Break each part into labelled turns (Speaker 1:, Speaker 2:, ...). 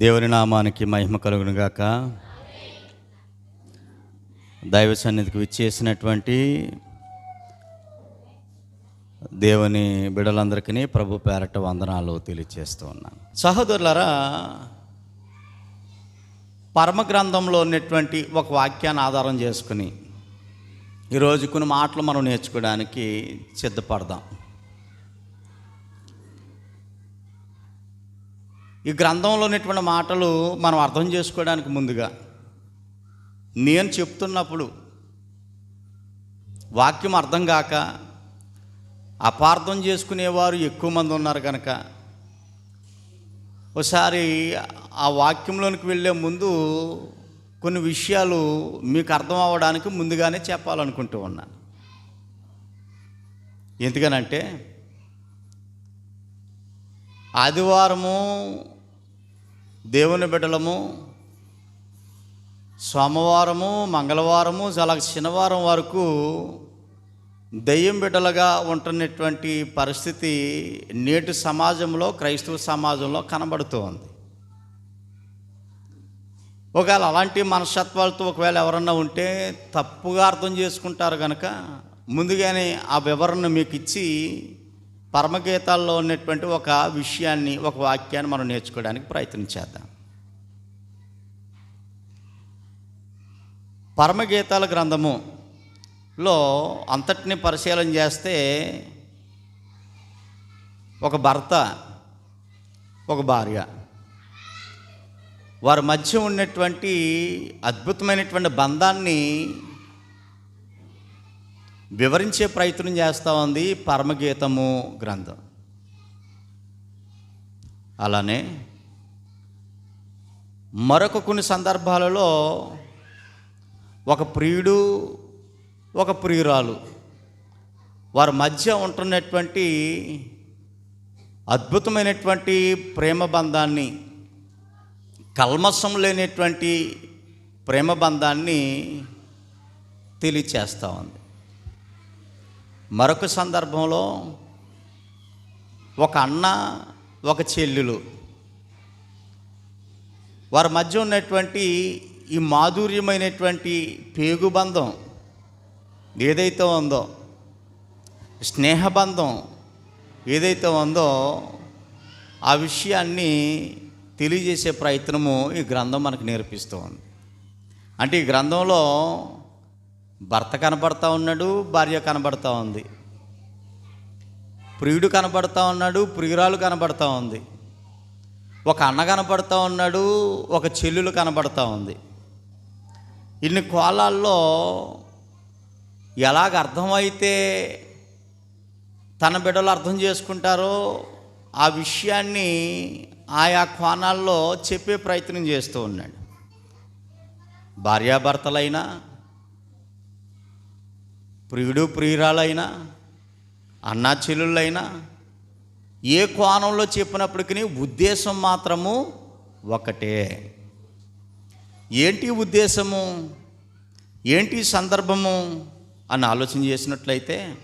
Speaker 1: దేవుని నామానికి మహిమ కలుగును గాక దైవ సన్నిధికి విచ్చేసినటువంటి దేవుని బిడలందరికీ ప్రభు పేరట వందనాలు తెలియచేస్తూ ఉన్నాను. సహోదరులరా పరమ గ్రంథంలో ఉన్నటువంటి ఒక వాక్యాన్ని ఆధారం చేసుకుని ఈరోజు కొన్ని మాటలు మనం నేర్చుకోవడానికి సిద్ధపడదాం. ఈ గ్రంథంలో ఉన్నటువంటి మాటలు మనం అర్థం చేసుకోవడానికి ముందుగా నేను చెప్తున్నప్పుడు వాక్యం అర్థం కాక అపార్థం చేసుకునేవారు ఎక్కువ మంది ఉన్నారు కనుక ఒకసారి ఆ వాక్యంలోనికి వెళ్ళే ముందు కొన్ని విషయాలు మీకు అర్థం అవ్వడానికి ముందుగానే చెప్పాలనుకుంటూ ఉన్నాను. ఎందుకనంటే ఆదివారము దేవుని బిడ్డలము సోమవారము మంగళవారము చాలా శనివారం వరకు దయ్యం బిడ్డలుగా ఉంటున్నటువంటి పరిస్థితి నేటి సమాజంలో క్రైస్తవ సమాజంలో కనబడుతూ ఉంది. ఒకవేళ అలాంటి మనస్తత్వాలతో ఒకవేళ ఎవరన్నా ఉంటే తప్పుగా అర్థం చేసుకుంటారు కనుక ముందుగానే ఆ వివరణ మీకు ఇచ్చి పరమగీతాల్లో ఉన్నటువంటి ఒక విషయాన్ని ఒక వాక్యాన్ని మనం నేర్చుకోవడానికి ప్రయత్నం చేద్దాం. పరమగీతాల గ్రంథములో అంతటిని పరిశీలన చేస్తే ఒక భర్త ఒక భార్య వారి మధ్య ఉన్నటువంటి అద్భుతమైనటువంటి బంధాన్ని వివరించే ప్రయత్నం చేస్తూ ఉంది పరమగీతము గ్రంథం. అలానే మరొక కొన్ని సందర్భాలలో ఒక ప్రియుడు ఒక ప్రియురాలు వారి మధ్య ఉంటున్నటువంటి అద్భుతమైనటువంటి ప్రేమ బంధాన్ని కల్మసం లేనటువంటి ప్రేమ బంధాన్ని తెలియచేస్తూ ఉంది. మరొక సందర్భంలో ఒక అన్న ఒక చెల్లెలు. వారి మధ్య ఉన్నటువంటి ఈ మాధుర్యమైనటువంటి పేగుబంధం ఏదైతే ఉందో స్నేహబంధం ఏదైతే ఉందో ఆ విషయాన్ని తెలియజేసే ప్రయత్నము ఈ గ్రంథం మనకు నేర్పిస్తూ ఉంది అంటే ఈ గ్రంథంలో భర్త కనబడతా ఉన్నాడు భార్య కనబడతా ఉంది. ప్రియుడు కనబడతా ఉన్నాడు ప్రియురాలు కనబడతా ఉంది. ఒక అన్న కనబడతా ఉన్నాడు ఒక చెల్లెలు కనబడతా ఉంది. ఇన్ని కోలాల్లో ఎలాగ అర్థమైతే తన బిడ్డలు అర్థం చేసుకుంటారో ఆ విషయాన్ని ఆయా కోణాల్లో చెప్పే ప్రయత్నం చేస్తూ ఉన్నాడు. భార్యాభర్తలైనా ప్రియుడు ప్రియురాలైనా అన్నా చెల్లుళ్ళైనా ఏ కోణంలో చెప్పినప్పటికీ ఉద్దేశం మాత్రము ఒకటే. ఏంటి ఉద్దేశము? ఏంటి సందర్భము? అని ఆలోచన చేసినట్లయితే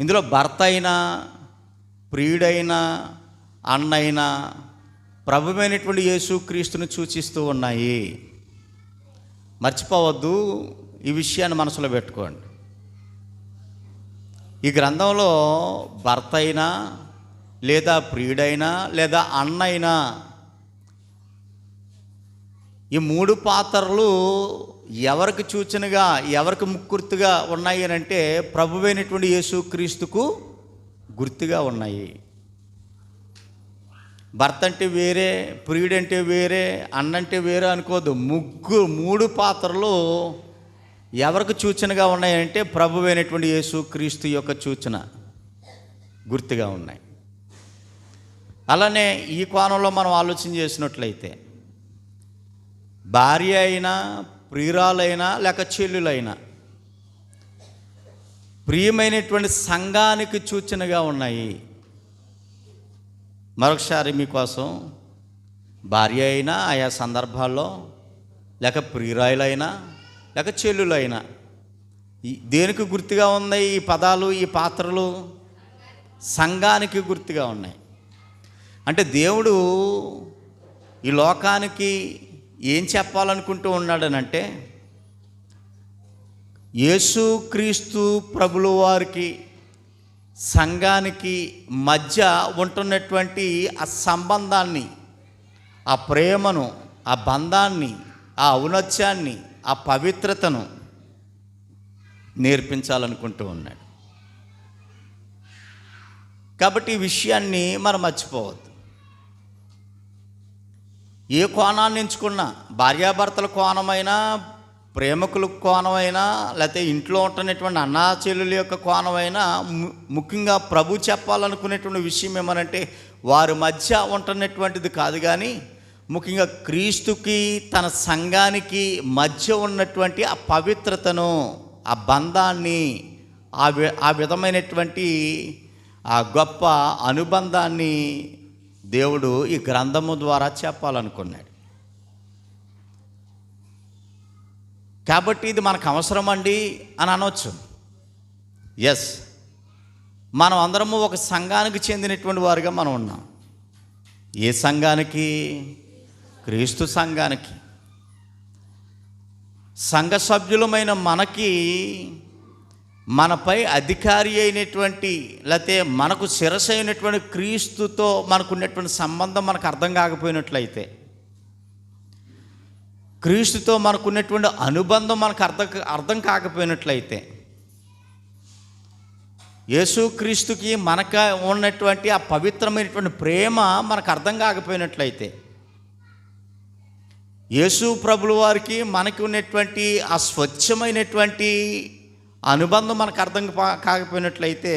Speaker 1: ఇందులో భర్త అయినా ప్రియుడైనా అన్నైనా ప్రభువైనటువంటి యేసుక్రీస్తుని సూచిస్తూ ఉన్నాయి. మర్చిపోవద్దు ఈ విషయాన్ని మనసులో పెట్టుకోండి. ఈ గ్రంథంలో భర్త అయినా లేదా ప్రియుడైనా లేదా అన్నైనా ఈ మూడు పాత్రలు ఎవరికి సూచనగా ఎవరికి ముక్కుర్తిగా ఉన్నాయి అని అంటే ప్రభువైనటువంటి యేసుక్రీస్తుకు గుర్తుగా ఉన్నాయి. భర్త అంటే వేరే ప్రియుడంటే వేరే అన్నంటే వేరే అనుకోదు ముగ్గు మూడు పాత్రలు ఎవరికి సూచనగా ఉన్నాయంటే ప్రభువైనటువంటి యేసు క్రీస్తు యొక్క సూచన గుర్తుగా ఉన్నాయి. అలానే ఈ కోణంలో మనం ఆలోచన చేసినట్లయితే భార్య అయినా ప్రియురాలైనా లేక చెల్లులైనా ప్రియమైనటువంటి సంఘానికి సూచనగా ఉన్నాయి. మరొకసారి మీకోసం భార్య అయినా ఆయా సందర్భాల్లో లేక ప్రియురాయులైనా లేక ఈ దేనికి గుర్తుగా ఉన్నాయి ఈ పదాలు ఈ పాత్రలు? సంఘానికి గుర్తుగా ఉన్నాయి. అంటే దేవుడు ఈ లోకానికి ఏం చెప్పాలనుకుంటూ ఉన్నాడనంటే యేసుక్రీస్తు ప్రభుల వారికి సంఘానికి మధ్య ఉంటున్నటువంటి ఆ సంబంధాన్ని ఆ ప్రేమను ఆ బంధాన్ని ఆ ఔనత్యాన్ని ఆ పవిత్రతను నేర్పించాలనుకుంటూ ఉన్నాడు. కాబట్టి ఈ విషయాన్ని మనం మర్చిపోవద్దు. ఏ కోణాన్ని ఎంచుకున్నా భార్యాభర్తల కోణమైనా ప్రేమకుల కోణమైనా లేకపోతే ఇంట్లో ఉంటున్నటువంటి అన్నా చెల్లెల యొక్క కోణమైనా ముఖ్యంగా ప్రభు చెప్పాలనుకునేటువంటి విషయం ఏమనంటే వారి మధ్య ఉంటున్నటువంటిది కాదు కానీ ముఖ్యంగా క్రీస్తుకి తన సంఘానికి మధ్య ఉన్నటువంటి ఆ పవిత్రతను ఆ బంధాన్ని ఆ వి ఆ విధమైనటువంటి ఆ గొప్ప అనుబంధాన్ని దేవుడు ఈ గ్రంథము ద్వారా చెప్పాలనుకున్నాడు. కాబట్టి ఇది మనకు అవసరం అండి అని అనవచ్చు ఎస్ మనం అందరము ఒక సంఘానికి చెందినటువంటి వారుగా మనం ఉన్నాం. ఏ సంఘానికి? క్రీస్తు సంఘానికి సంఘ సభ్యులమైన మనకి మనపై అధికారి అయినటువంటి లేకపోతే మనకు శిరస అయినటువంటి క్రీస్తుతో మనకున్నటువంటి సంబంధం మనకు అర్థం కాకపోయినట్లయితే క్రీస్తుతో మనకున్నటువంటి అనుబంధం మనకు అర్థం అర్థం కాకపోయినట్లయితే యేసుక్రీస్తుకి మనక ఉన్నటువంటి ఆ పవిత్రమైనటువంటి ప్రేమ మనకు అర్థం కాకపోయినట్లయితే యేసు ప్రభుల వారికి మనకి ఉన్నటువంటి ఆ స్వచ్ఛమైనటువంటి అనుబంధం మనకు అర్థం కాకపోయినట్లయితే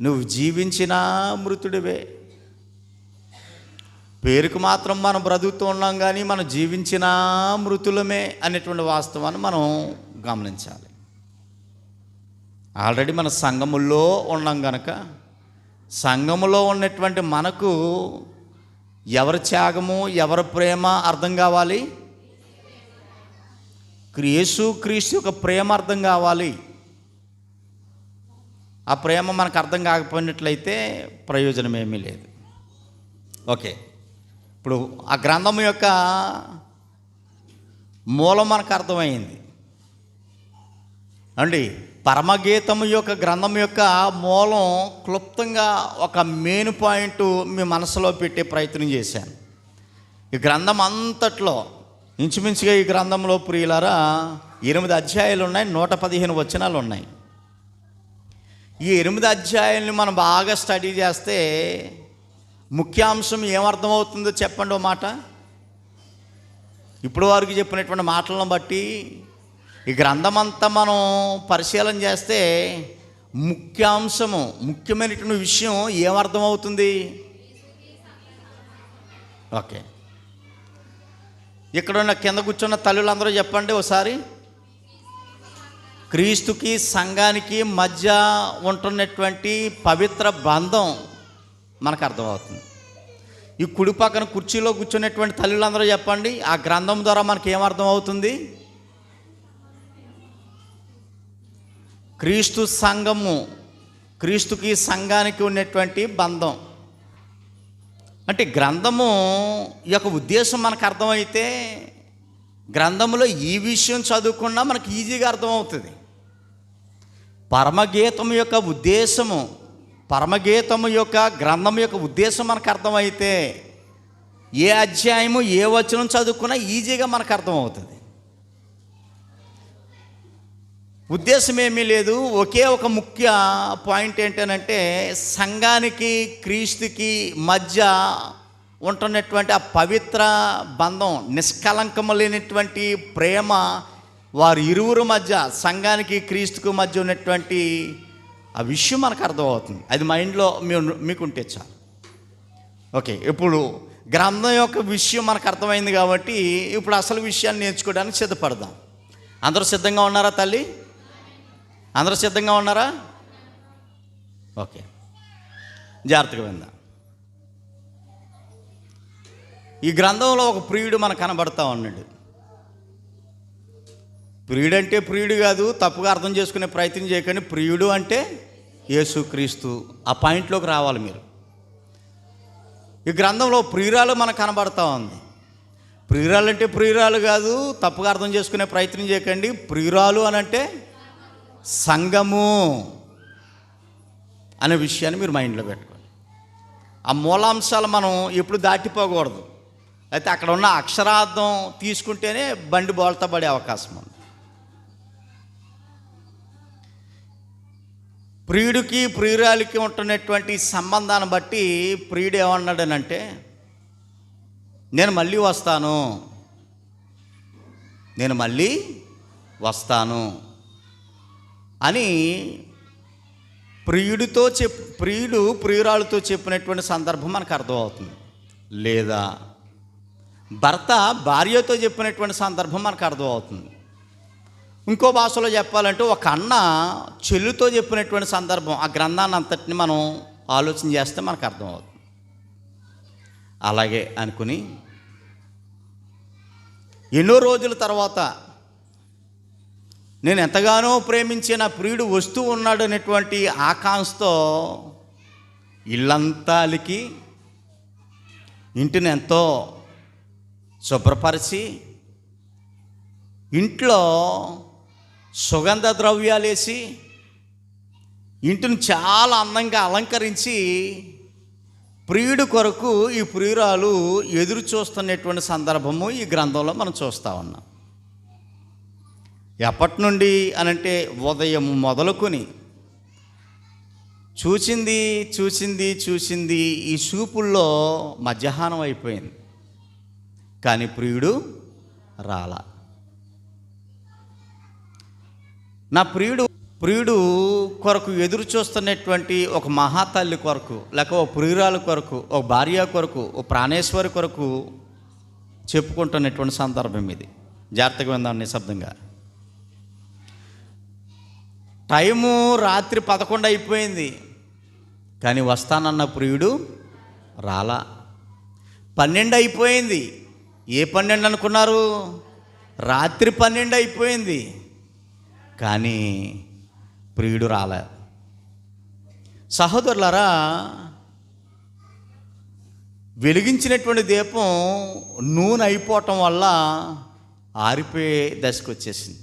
Speaker 1: నువ్వు జీవించిన మృతుడివే. పేరుకు మాత్రం మనం బ్రతుకుతూ ఉన్నాం కానీ మనం జీవించిన మృతులమే అనేటువంటి వాస్తవాన్ని మనం గమనించాలి. ఆల్రెడీ మన సంఘములో ఉన్నాం గనక సంఘములో ఉన్నటువంటి మనకు ఎవరి త్యాగము ఎవరి ప్రేమ అర్థం కావాలి? యేసు క్రీస్తు యొక్క ప్రేమ అర్థం కావాలి. ఆ ప్రేమ మనకు అర్థం కాకపోయినట్లయితే ప్రయోజనం ఏమీ లేదు. ఓకే. ఇప్పుడు ఆ గ్రంథం యొక్క మూలం మనకు అర్థమైంది. అండి పరమగీతం యొక్క గ్రంథం యొక్క మూలం క్లుప్తంగా ఒక మెయిన్ పాయింట్ మీ మనసులో పెట్టే ప్రయత్నం చేశాను. ఈ గ్రంథం అంతట్లో ఇంచుమించుగా ఈ గ్రంథంలో ప్రియులారా ఎనిమిది అధ్యాయాలు ఉన్నాయి నూట పదిహేను వచనాలు ఉన్నాయి. ఈ ఎనిమిది అధ్యాయాలను మనం బాగా స్టడీ చేస్తే ముఖ్యాంశం ఏమర్థమవుతుందో చెప్పండి ఓ మాట. ఇప్పుడు వరకు చెప్పినటువంటి మాటలను బట్టి ఈ గ్రంథమంతా మనం పరిశీలన చేస్తే ముఖ్యాంశము ముఖ్యమైనటువంటి విషయం ఏమర్థమవుతుంది ఓకే. ఇక్కడ ఉన్న కింద కూర్చున్న తల్లులందరూ చెప్పండి ఒకసారి. క్రీస్తుకి సంఘానికి మధ్య ఉంటున్నటువంటి పవిత్ర బంధం మనకు అర్థమవుతుంది. ఈ కుడి పక్కన కుర్చీలో కూర్చున్నటువంటి తల్లులందరూ చెప్పండి. ఆ గ్రంథం ద్వారా మనకి ఏమర్థమవుతుంది అవుతుంది క్రీస్తు సంఘము క్రీస్తుకి సంఘానికి ఉన్నటువంటి బంధం. అంటే గ్రంథము యొక్క ఉద్దేశం మనకు అర్థమైతే గ్రంథములో ఈ విషయం చదువుకున్నా మనకు ఈజీగా అర్థమవుతుంది. పరమగీతం యొక్క ఉద్దేశము పరమగీతము యొక్క గ్రంథం యొక్క ఉద్దేశం మనకు అర్థమైతే ఏ అధ్యాయము ఏ వచనం చదువుకున్నా ఈజీగా మనకు అర్థమవుతుంది. ఉద్దేశం ఏమీ లేదు. ఒకే ఒక ముఖ్య పాయింట్ ఏంటనంటే సంఘానికి క్రీస్తుకి మధ్య ఉంటున్నటువంటి ఆ పవిత్ర బంధం నిష్కలంకము లేనటువంటి ప్రేమ వారి ఇరువురు మధ్య సంఘానికి క్రీస్తుకు మధ్య ఉన్నటువంటి ఆ విషయం మనకు అర్థమవుతుంది. అది మైండ్లో మేము మీకుంటే చాలు. ఓకే ఇప్పుడు గ్రంథం యొక్క విషయం మనకు అర్థమైంది కాబట్టి ఇప్పుడు అసలు విషయాన్ని నేర్చుకోవడానికి సిద్ధపడదాం. అందరూ సిద్ధంగా ఉన్నారా తల్లి? అందరూ సిద్ధంగా ఉన్నారా? ఓకే. జాగ్రత్తగా విందాం. ఈ గ్రంథంలో ఒక ప్రియుడు మనకు కనబడతా ఉన్నాడు. ప్రియుడు అంటే ప్రియుడు కాదు తప్పుగా అర్థం చేసుకునే ప్రయత్నం చేయకండి. ప్రియుడు అంటే యేసుక్రీస్తు. ఆ పాయింట్లోకి రావాలి మీరు. ఈ గ్రంథంలో ప్రియురాలు మనకు కనబడతా ఉంది. ప్రియురాలు అంటే ప్రియురాలు కాదు తప్పుగా అర్థం చేసుకునే ప్రయత్నం చేయకండి. ప్రియురాలు అని అంటే సంఘము అనే విషయాన్ని మీరు మైండ్లో పెట్టుకోండి. ఆ మూలాంశాలు మనం ఎప్పుడు దాటిపోకూడదు. అయితే అక్కడ ఉన్న అక్షరార్థం తీసుకుంటేనే బండి బోల్తా పడే అవకాశం ఉంది. ప్రియుడికి ప్రియురాలికి ఉంటున్నటువంటి సంబంధాన్ని బట్టి ప్రియుడు ఏమన్నాడనంటే నేను మళ్ళీ వస్తాను. నేను మళ్ళీ వస్తాను. అని ప్రియుడితో చెప్ ప్రియుడు ప్రియురాలతో చెప్పినటువంటి సందర్భం మనకు అర్థమవుతుంది. లేదా భర్త భార్యతో చెప్పినటువంటి సందర్భం మనకు అర్థమవుతుంది. ఇంకో భాషలో చెప్పాలంటే ఒక అన్న చెల్లుతో చెప్పినటువంటి సందర్భం ఆ గ్రంథాన్ని అంతటిని మనం ఆలోచన చేస్తే మనకు అర్థమవుతుంది. అలాగే అనుకుని ఎన్నో రోజుల తర్వాత నేను ఎంతగానో ప్రేమించే నా ప్రియుడు వస్తూ ఉన్నాడు అనేటువంటి ఆకాంక్షతో ఇల్లంతా అలికి ఇంటిని ఎంతో శుభ్రపరిచి ఇంట్లో సుగంధ ద్రవ్యాలు వేసి ఇంటిని చాలా అందంగా అలంకరించి ప్రియుడు కొరకు ఈ ప్రియురాలు ఎదురు చూస్తున్నటువంటి సందర్భము ఈ గ్రంథంలో మనం చూస్తూ ఉన్నాం. ఎప్పటి నుండి అనంటే ఉదయం మొదలుకొని చూసింది చూసింది చూసింది ఈ చూపుల్లో మధ్యాహ్నం అయిపోయింది. కానీ ప్రియుడు రాలా. నా ప్రియుడు ప్రియుడు కొరకు ఎదురు చూస్తున్నటువంటి ఒక మహాతల్లి కొరకు లేక ఒక ప్రియురాలు కొరకు ఒక భార్య కొరకు ఒక ప్రాణేశ్వరి కొరకు చెప్పుకుంటున్నటువంటి సందర్భం ఇది. జాగ్రత్తగా విందాం నిశ్శబ్దంగా. టైము రాత్రి పదకొండు అయిపోయింది. కానీ వస్తానన్న ప్రియుడు రాలా. పన్నెండు అయిపోయింది. ఏ పన్నెండు అనుకున్నారు? రాత్రి పన్నెండు అయిపోయింది. కానీ ప్రియుడు రాలే. సహోదరులారా వెలిగించినటువంటి దీపం నూనె అయిపోవటం వల్ల ఆరిపోయే దశకు వచ్చేసింది.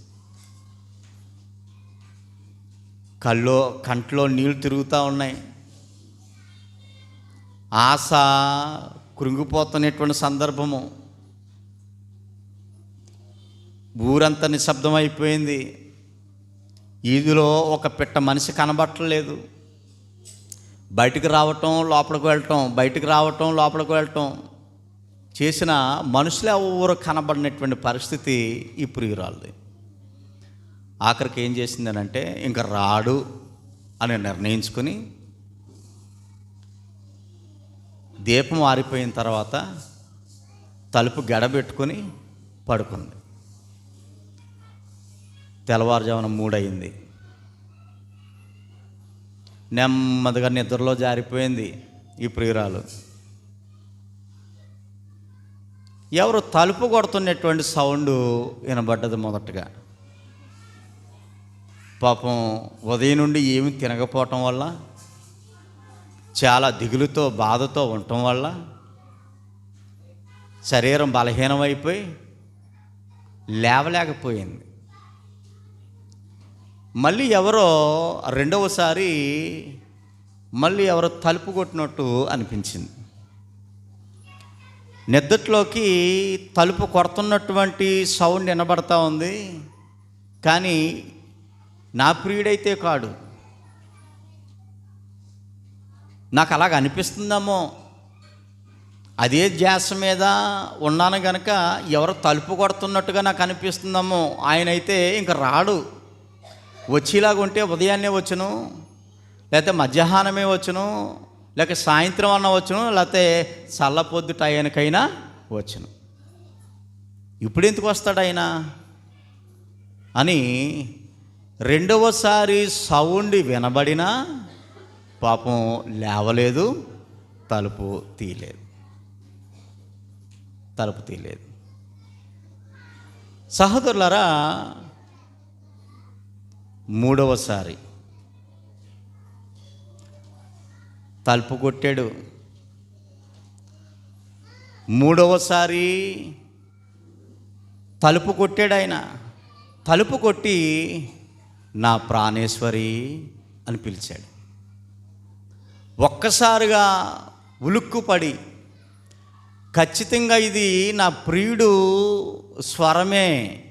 Speaker 1: కళ్ళు కంట్లో నీళ్ళు తిరుగుతూ ఉన్నాయి. ఆశ కృంగిపోతున్నటువంటి సందర్భము. ఊరంతా నిశ్శబ్దం అయిపోయింది ఈదిలో ఒక పిట్ట మనిషి కనబట్టలేదు. బయటికి రావటం లోపలికి వెళ్ళటం బయటికి రావటం లోపలికి వెళ్ళటం చేసిన మనుషులు ఎవరు కనబడినటువంటి పరిస్థితి ఈ ప్రియురాలది ఆఖరికి ఏం చేసిందనంటే ఇంకా రాడు అని నిర్ణయించుకుని దీపం ఆరిపోయిన తర్వాత తలుపు గడబెట్టుకుని పడుకుంది. తెల్లవారుజామున మూడయింది. నెమ్మదిగా నిద్రలో జారిపోయింది ఈ ప్రియురాలు. ఎవరు తలుపు కొడుతున్నటువంటి సౌండ్ వినబడ్డది మొదటగా. పాపం ఉదయం నుండి ఏమి తినకపోవటం వల్ల చాలా దిగులుతో బాధతో ఉండటం వల్ల శరీరం బలహీనమైపోయి లేవలేకపోయింది. మళ్ళీ ఎవరో రెండవసారి మళ్ళీ ఎవరో తలుపు కొట్టినట్టు అనిపించింది. నిద్దట్లోకి తలుపు కొడుతున్నటువంటి సౌండ్ వినబడతా ఉంది. కానీ నా ప్రియుడైతే కాడు. నాకు అలాగ అనిపిస్తుందేమో. అదే ధ్యాస మీద ఉన్నాను గనక ఎవరు తలుపు కొడుతున్నట్టుగా నాకు అనిపిస్తుందేమో. ఆయన అయితే ఇంక రాడు. వచ్చేలాగా ఉంటే ఉదయాన్నే వచ్చును లేకపోతే మధ్యాహ్నమే వచ్చును లేక సాయంత్రం అన్న వచ్చును లేకపోతే చల్లపొద్దు టయానికైనా వచ్చును. ఇప్పుడు ఎందుకు వస్తాడు ఆయన? అని రెండవసారి సౌండ్ వినబడినా పాపం లేవలేదు తలుపు తీయలేదు. తలుపు తీయలేదు. సహోదరులరా మూడవసారి. తలుపు కొట్టాడు. మూడవసారి తలుపు కొట్టాడు ఆయన. తలుపు కొట్టి నా ప్రాణేశ్వరి అని పిలిచాడు. ఒక్కసారిగా ఉలుక్కుపడి ఖచ్చితంగా ఇది నా ప్రియుడు స్వరమే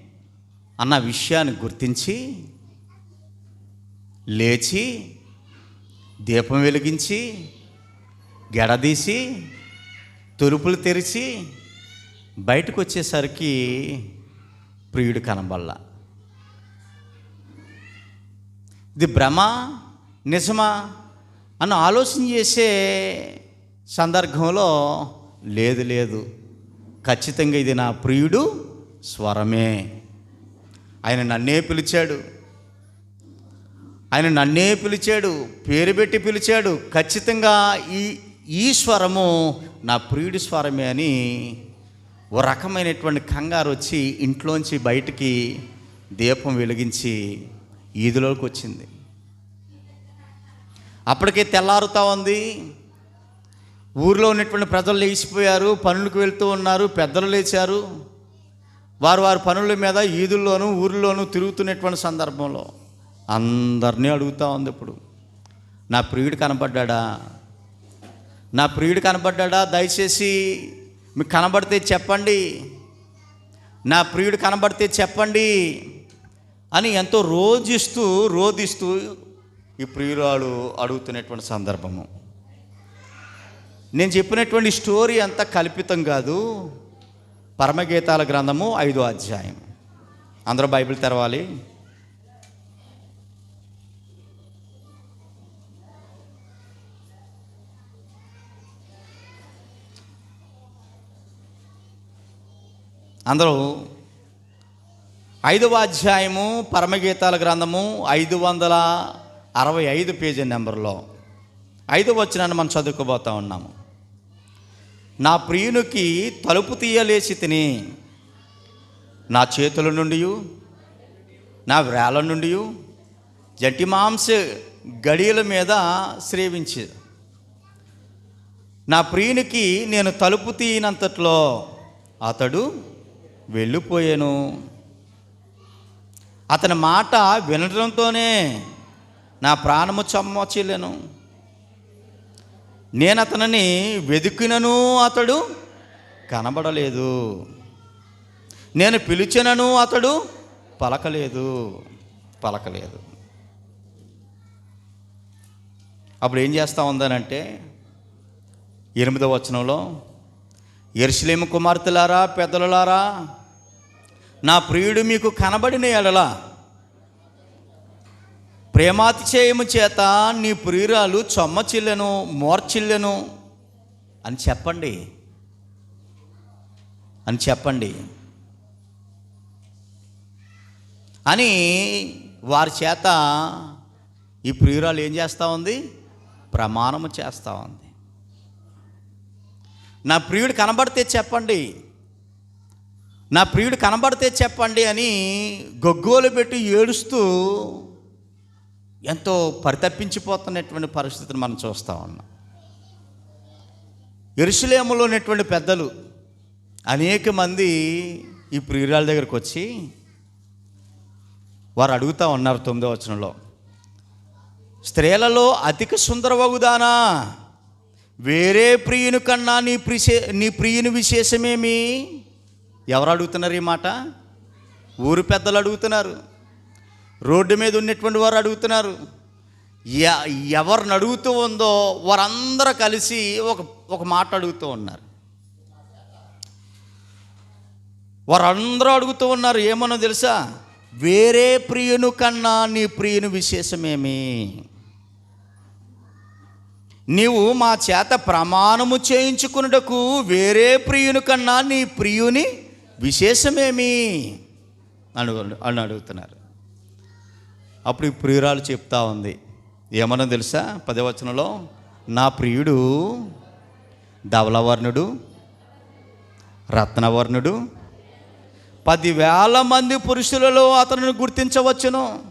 Speaker 1: అన్న విషయాన్ని గుర్తించి లేచి దీపం వెలిగించి గెడదీసి తలుపులు తెరిచి బయటకు వచ్చేసరికి ప్రియుడు కనబల్ల ఇది భ్రమ నిజమా అని ఆలోచన చేసే సందర్భంలో లేదు లేదు. ఖచ్చితంగా ఇది నా ప్రియుడు స్వరమే. ఆయన నన్నే పిలిచాడు. ఆయన నన్నే పిలిచాడు పేరు పెట్టి పిలిచాడు. ఖచ్చితంగా ఈ ఈ స్వరము నా ప్రియుడి స్వరమే అని ఓ రకమైనటువంటి కంగారు వచ్చి ఇంట్లోంచి బయటికి దీపం వెలిగించి ఈదులోకి వచ్చింది. అప్పటికే తెల్లారుతా ఉంది. ఊర్లో ఉన్నటువంటి ప్రజలు లేచిపోయారు పనులకు వెళ్తూ ఉన్నారు పెద్దలు లేచారు. వారు వారి పనుల మీద ఈదుల్లోనూ ఊరిలోనూ తిరుగుతున్నటువంటి సందర్భంలో అందరినీ అడుగుతూ ఉంది ఇప్పుడు. నా ప్రియుడు కనబడ్డా నా ప్రియుడు కనబడ్డా దయచేసి మీకు కనబడితే చెప్పండి. నా ప్రియుడు కనబడితే చెప్పండి. అని ఎంతో రోజిస్తూ రోధిస్తూ ఈ ప్రియురాలు అడుగుతున్నటువంటి సందర్భము. నేను చెప్పినటువంటి స్టోరీ అంతా కల్పితం కాదు. పరమగీతాల గ్రంథము ఐదో అధ్యాయం. అందరూ బైబిల్ తెరవాలి. అందరూ ఐదవ అధ్యాయము పరమగీతాల గ్రంథము ఐదు వందల అరవై ఐదు పేజీ నెంబర్లో ఐదు వచ్చినాన్ని మనం చదువుకోబోతా ఉన్నాము. నా ప్రియునికి తలుపు తీయలేసి తిని నా చేతుల నుండి నా వేల నుండి జంటి మాంస గడియల మీద శ్రేవించి నా ప్రియునికి నేను తలుపు తీయనంతట్లో అతడు వెళ్ళిపోయాను. అతని మాట వినడంతోనే నా ప్రాణము చమ్మొచ్చిలేను నేను అతనిని వెతికినను అతడు కనబడలేదు. నేను పిలిచినను అతడు పలకలేదు పలకలేదు. అప్పుడు ఏం చేస్తా ఉందనంటే ఎనిమిదవ వచనంలో ఎరుసలేము కుమార్తెలారా పెద్దలారా నా ప్రియుడు మీకు కనబడిన ఎడల ప్రేమాతిశయము చేత నీ ప్రియురాలు చొమ్మచిల్లెను మోర్చిల్లెను అని చెప్పండి. అని చెప్పండి. అని వారి చేత ఈ ప్రియురాలు ఏం చేస్తూ ఉంది? ప్రమాణము చేస్తూ ఉంది. నా ప్రియుడు కనబడితే చెప్పండి. నా ప్రియుడు కనబడితే చెప్పండి అని గొగ్గోలు పెట్టి ఏడుస్తూ ఎంతో పరితప్పించిపోతున్నటువంటి పరిస్థితిని మనం చూస్తూ ఉన్నాం. ఎరుసలేములో ఉన్నటువంటి పెద్దలు అనేక మంది ఈ ప్రియురాల దగ్గరకు వచ్చి వారు అడుగుతూ ఉన్నారు తొమ్మిదో వచనంలో స్త్రీలలో అధిక సుందరవగుదానా? వేరే ప్రియుని కన్నా నీ ప్రిసే నీ ప్రియుని విశేషమేమి? ఎవరు అడుగుతున్నారు ఈ మాట? ఊరు పెద్దలు అడుగుతున్నారు. రోడ్డు మీద ఉన్నటువంటి వారు అడుగుతున్నారు. ఎ- ఎవరిని అడుగుతూ ఉందో వారందరూ కలిసి ఒక ఒక మాట అడుగుతూ ఉన్నారు. వారందరూ అడుగుతూ ఉన్నారు ఏమన్నా తెలుసా? వేరే ప్రియును కన్నా నీ ప్రియుని విశేషమేమి? నీవు మా చేత ప్రమాణము చేయించుకున్నటకు వేరే ప్రియుని కన్నా నీ ప్రియుని విశేషమేమి? అను అని అడుగుతున్నారు. అప్పుడు ఈ ప్రియురాలు చెప్తా ఉంది. ఏమన్నా తెలుసా? పదవచనంలో నా ప్రియుడు ధవలవర్ణుడు రత్నవర్ణుడు పదివేల మంది పురుషులలో అతను గుర్తించవచ్చును.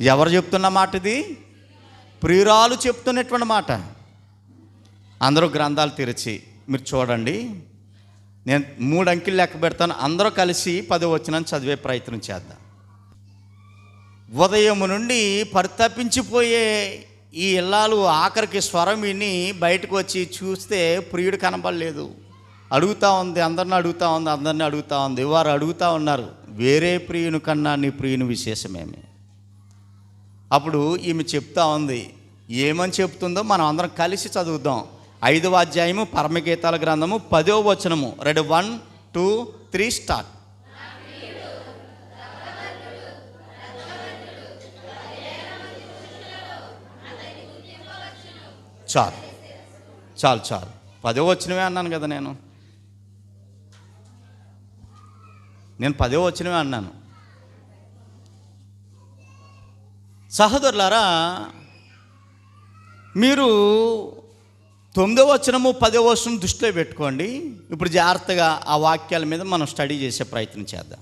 Speaker 1: ఎవరు చెప్తున్న మాట ఇది ప్రియురాలు చెప్తున్నటువంటి మాట. అందరూ గ్రంథాలు తెరిచి మీరు చూడండి. నేను మూడు అంకెలు లెక్క పెడతాను. అందరూ కలిసి పదో వచ్చిన చదివే ప్రయత్నం చేద్దాం. ఉదయం నుండి పరితపించిపోయే ఈ ఇల్లాలు ఆఖరికి స్వరం విని బయటకు వచ్చి చూస్తే ప్రియుడు కనబడలేదు. అడుగుతా ఉంది అందరిని అడుగుతా ఉంది అందరిని అడుగుతా ఉంది. వారు అడుగుతా ఉన్నారు వేరే ప్రియుని కన్నా నీ ప్రియుని విశేషమేమి? అప్పుడు ఈమె చెప్తా ఉంది ఏమని చెప్తుందో మనం అందరం కలిసి చదువుదాం. ఐదవ అధ్యాయము పరమగీతాల గ్రంథము పదో వచనము. Ready? One two three start. చాలు. చాలు చాలు. పదో వచ్చినవే అన్నాను కదా నేను. నేను పదో వచ్చినవే అన్నాను. సహోదరులారా మీరు తొమ్మిదో వచనము పదో వచనం దృష్టిలో పెట్టుకోండి. ఇప్పుడు జాగ్రత్తగా ఆ వాక్యాల మీద మనం స్టడీ చేసే ప్రయత్నం చేద్దాం.